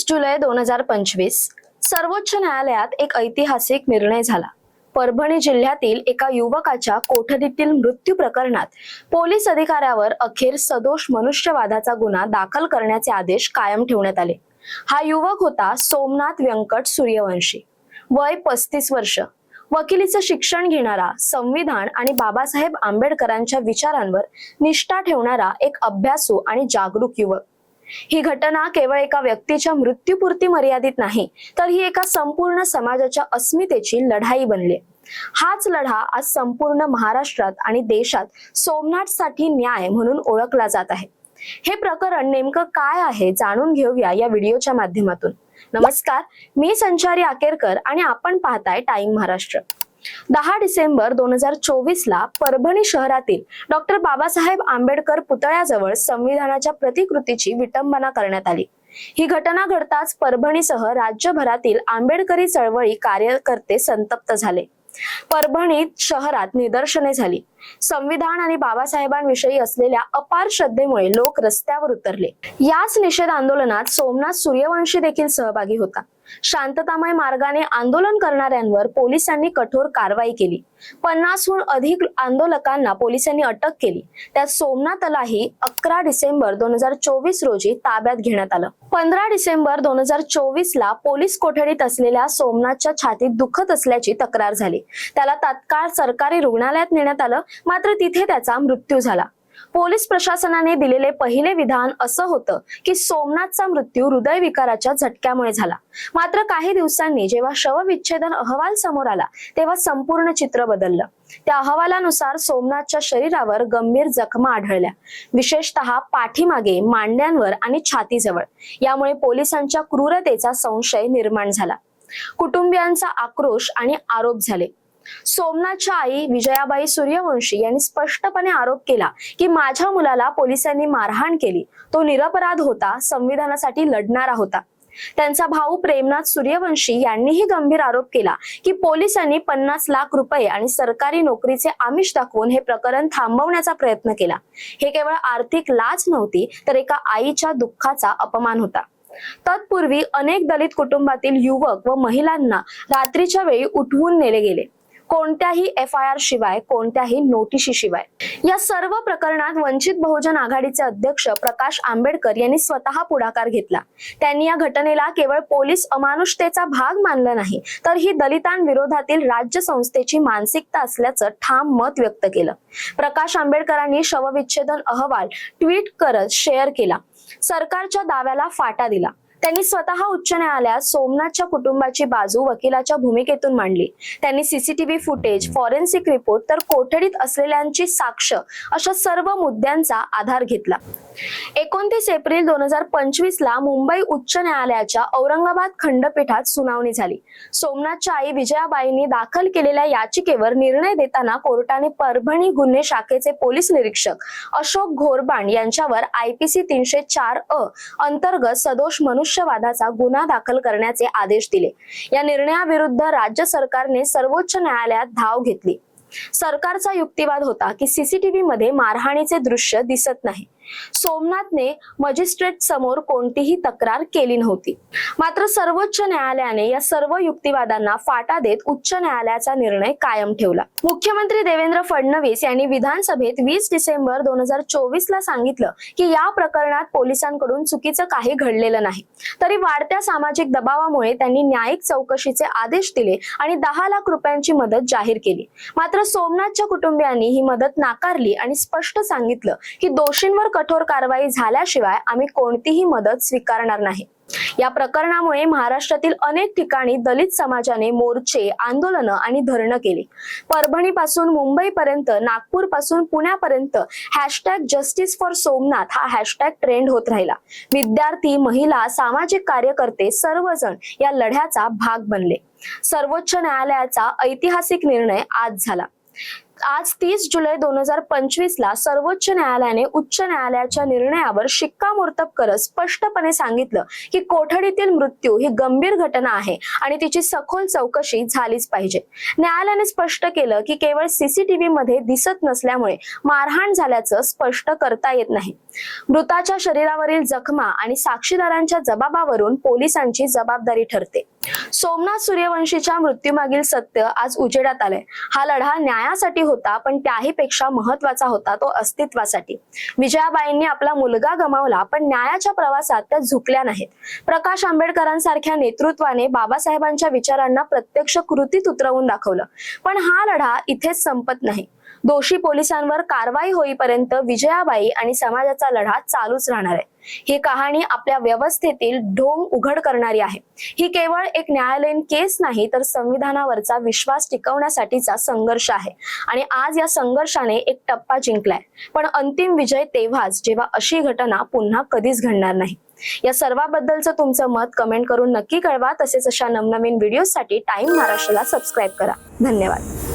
वीस जुलै दोन हजार पंचवीस सर्वोच्च न्यायालयात एक ऐतिहासिक निर्णय झाला. परभणी जिल्ह्यातील एका युवकाच्या कोठडीतील मृत्यू प्रकरणात पोलीस अधिकाऱ्यावर अखेर सदोष मनुष्यवादाचा गुन्हा दाखल करण्याचे आदेश कायम ठेवण्यात आले. हा युवक होता सोमनाथ व्यंकट सूर्यवंशी. वय पस्तीस वर्ष. वकिलीचं शिक्षण घेणारा संविधान आणि बाबासाहेब आंबेडकरांच्या विचारांवर निष्ठा ठेवणारा एक अभ्यासू आणि जागरूक युवक. ही घटना केवळ एका व्यक्तीच्या मृत्यूपुरती मर्यादित नाही तर ही एका संपूर्ण समाजाच्या अस्मितेची लढाई बनली. हाच लढा आज संपूर्ण महाराष्ट्रात आणि देशात सोमनाथसाठी न्याय म्हणून ओळखला जात आहे. हे प्रकरण नेमकं काय आहे जाणून घेऊया या व्हिडिओच्या माध्यमातून. नमस्कार मी संचारी आकेरकर आणि आपण पाहताय टाइम महाराष्ट्र. दहा डिसेंबर दोन हजार चोवीस ला परभणी शहरातील डॉक्टर बाबासाहेब आंबेडकर पुतळ्याजवळ संविधानाच्या प्रतिकृतीची विटंबना करण्यात आली. ही घटना घडताच परभणीसह राज्यभरातील आंबेडकरी चळवळी कार्यकर्ते संतप्त झाले. परभणीत शहरात निदर्शने झाली. संविधान आणि बाबासाहेबांविषयी असलेल्या अपार श्रद्धेमुळे लोक रस्त्यावर उतरले. याच निषेध आंदोलनात सोमनाथ सूर्यवंशी देखील सहभागी होता. शांततामय मार्गाने आंदोलन करणाऱ्यांवर पोलिसांनी कठोर कारवाई केली. पन्नासहून अधिक आंदोलकांना पोलिसांनी अटक केली. त्यात सोमनाथलाही अकरा डिसेंबर दोन हजार चोवीस रोजी ताब्यात घेण्यात आलं. पंधरा डिसेंबर दोन हजार चोवीस ला पोलीस कोठडीत असलेल्या सोमनाथच्या छातीत दुखत असल्याची तक्रार झाली. त्याला तात्काळ सरकारी रुग्णालयात नेण्यात आलं. मात्र तिथे त्याचा मृत्यू झाला. पोलीस प्रशासनाने दिलेले पहिले विधान असं होतं की सोमनाथचा मृत्यू हृदयविकाराच्या झटक्यामुळे झाला. मात्र काही दिवसांनी जेव्हा शवविच्छेदन अहवाल समोर आला तेव्हा संपूर्ण चित्र बदललं. त्या अहवालानुसार सोमनाथच्या शरीरावर गंभीर जखमा आढळल्या. विशेषतः पाठीमागे मांड्यांवर आणि छातीजवळ. यामुळे पोलिसांच्या क्रूरतेचा संशय निर्माण झाला. कुटुंबियांचा आक्रोश आणि आरोप झाले. सोमनाथच्या आई विजयाबाई सूर्यवंशी यांनी स्पष्टपणे आरोप केला की माझ्या मुलाला पोलिसांनी मारहाण केली. तो निरपराध होता संविधानासाठी लढणारा होता. त्यांचा भाऊ प्रेमनाथ सूर्यवंशी यांनीही गंभीर आरोप केला की पोलिसांनी पन्नास लाख रुपये आणि सरकारी नोकरीचे आमिष दाखवून हे प्रकरण थांबवण्याचा प्रयत्न केला. हे केवळ आर्थिक लाच नव्हती तर एका आईच्या दुःखाचा अपमान होता. तत्पूर्वी अनेक दलित कुटुंबातील युवक व महिलांना रात्रीच्या वेळी उठवून नेले गेले. कोणत्याही एफ आय आर शिवाय कोणत्याही नोटिशी शिवाय. या सर्व प्रकरणात वंचित बहुजन आघाडीचे अध्यक्ष प्रकाश आंबेडकर यांनी स्वतः पुढाकार घेतला. त्यांनी या घटनेला केवळ पोलीस अमानुषतेचा भाग मानला नाही तर ही दलितांविरोधातील राज्य संस्थेची मानसिकता असल्याचं ठाम मत व्यक्त केलं. प्रकाश आंबेडकरांनी शवविच्छेदन अहवाल ट्विट करत शेअर केला. सरकारच्या दाव्याला फाटा दिला. त्यांनी स्वतः उच्च न्यायालयात सोमनाथच्या कुटुंबाची बाजू वकिलाच्या भूमिकेतून मांडली. त्यांनी सीसीटीव्ही फुटेज फॉरेन्सिक रिपोर्ट तर कोठडीत असलेल्यांची साक्ष अशा सर्व मुद्द्यांचा आधार घेतला. एकोणतीस एप्रिल दोन हजार पंचवीस ला मुंबई उच्च न्यायालयाच्या औरंगाबाद खंडपीठात सुनावणी झाली. सोमनाथच्या आई विजयाबाईंनी दाखल केलेल्या याचिकेवर निर्णय देताना कोर्टाने परभणी गुन्हे शाखेचे पोलीस निरीक्षक अशोक घोरबाण यांच्यावर आयपीसी तीनशे चार अ अंतर्गत सदोष मनुष्यवादाचा गुन्हा दाखल करण्याचे आदेश दिले. या निर्णयाविरुद्ध राज्य सरकारने सर्वोच्च न्यायालयात धाव घेतली. सरकारचा युक्तिवाद होता की सीसीटीव्ही मध्ये मारहाणीचे दृश्य दिसत नाही. सोमनाथने मजिस्ट्रेट समोर कोणतीही तक्रार केली नव्हती. मात्र सर्वोच्च न्यायालयाने या सर्व युक्तिवादांना फाटा देत उच्च न्यायालयाचा निर्णय कायम ठेवला. मुख्यमंत्री देवेंद्र फडणवीस यांनी विधानसभेत वीस डिसेंबर दोन हजार चोवीस ला सांगितलं की या प्रकरणात पोलिसांकडून चुकीचं काही घडलेलं नाही. तरी वाढत्या सामाजिक दबावामुळे त्यांनी न्यायिक चौकशीचे आदेश दिले आणि दहा लाख रुपयांची मदत जाहीर केली. मात्र सोमनाथच्या कुटुंबियांनी ही मदत नाकारली आणि स्पष्ट सांगितलं की दोषींवर कठोर कारवाई झाल्याशिवाय आम्ही कोणतीही मदत स्वीकारणार नाही. या प्रकरणामुळे महाराष्ट्रातील अनेक ठिकाणी दलित समाजाने मोर्चे आंदोलनं आणि धरणं केली. परभणीपासून मुंबईपर्यंत नागपूरपासून पुण्यापर्यंत हॅशटॅग जस्टिस फॉर सोमनाथ हा हॅशटॅग ट्रेंड होत राहिला. विद्यार्थी महिला सामाजिक कार्यकर्ते सर्वजण या लढ्याचा भाग बनले. सर्वोच्च न्यायालयाचा ऐतिहासिक निर्णय आज झाला. आज तीस जुलै दोन हजार पंचवीस ला सर्वोच्च न्यायालयाने उच्च न्यायालयाच्या निर्णयावर शिक्कामोर्तब करत स्पष्टपणे सांगितलं की कोठडीतील मृत्यू ही गंभीर घटना आहे आणि तिची सखोल चौकशी झालीच पाहिजे. न्यायालयाने स्पष्ट केलं की केवळ सीसीटीव्ही मध्ये दिसत नसल्यामुळे मारहाण झाल्याचं स्पष्ट करता येत नाही. मृताच्या शरीरावरील जखमा आणि साक्षीदारांच्या जबाबावरून पोलिसांची जबाबदारी ठरते. सोमनाथ सूर्यवंशीच्या मृत्यूमागील सत्य आज उजेडात आलंय. हा लढा न्यायासाठी होता पण त्याही पेक्षा महत्त्वाचा होता तो अस्तित्वासाठी. विजयाबाईंनी आपला मुलगा गमावला पण न्यायाच्या प्रवासात त्या झुकल्या नाहीत. प्रकाश आंबेडकरांसारख्या नेतृत्वाने बाबासाहेबांच्या विचारांना प्रत्यक्ष कृतीत उतरवून दाखवलं. पण हा लढा इथेच संपत नाही. दोषी पोलिसांवर कारवाई होईपर्यंत विजयाबाई आणि समाजाचा लढा चालूच राहणार आहे. ही कहाणी आपल्या व्यवस्थेतील ढोंग उघड करणारी आहे. ही केवळ एक न्यायालयीन केस नाही तर संविधानावरचा विश्वास टिकवण्यासाठीचा संघर्ष आहे. आणि आज या संघर्षाने एक टप्पा जिंकलाय. पण अंतिम विजय तेव्हाच जेव्हा अशी घटना पुन्हा कधीच घडणार नाही. या सर्वाबद्दलचं तुमचं मत कमेंट करून नक्की कळवा. तसेच अशा नवनवीन व्हिडिओसाठी टाइम महाराष्ट्राला सबस्क्राईब करा. धन्यवाद.